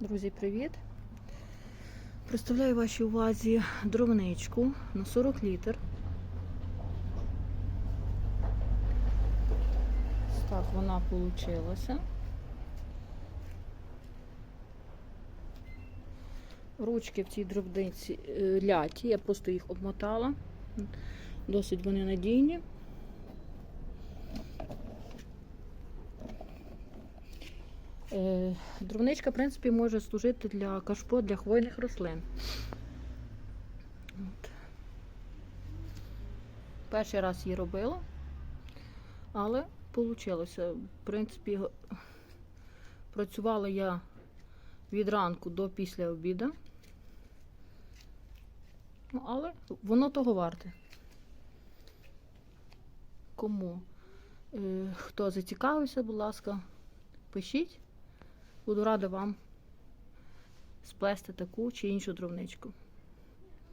Друзі, привіт! Представляю вашій увазі дровничку на 40 літр. Так вона получилася. Ручки в цій дробниці е, ляті, я просто їх обмотала. Досить вони надійні. Дровничка, в принципі, може служити для кашпо для хвойних рослин. От. Перший раз її робила, але вийшло. В принципі, працювала я від ранку до після обіду. Ну, але воно того варте. Кому е, хто зацікавився, будь ласка, пишіть. Буду рада вам сплести таку чи іншу дровничку.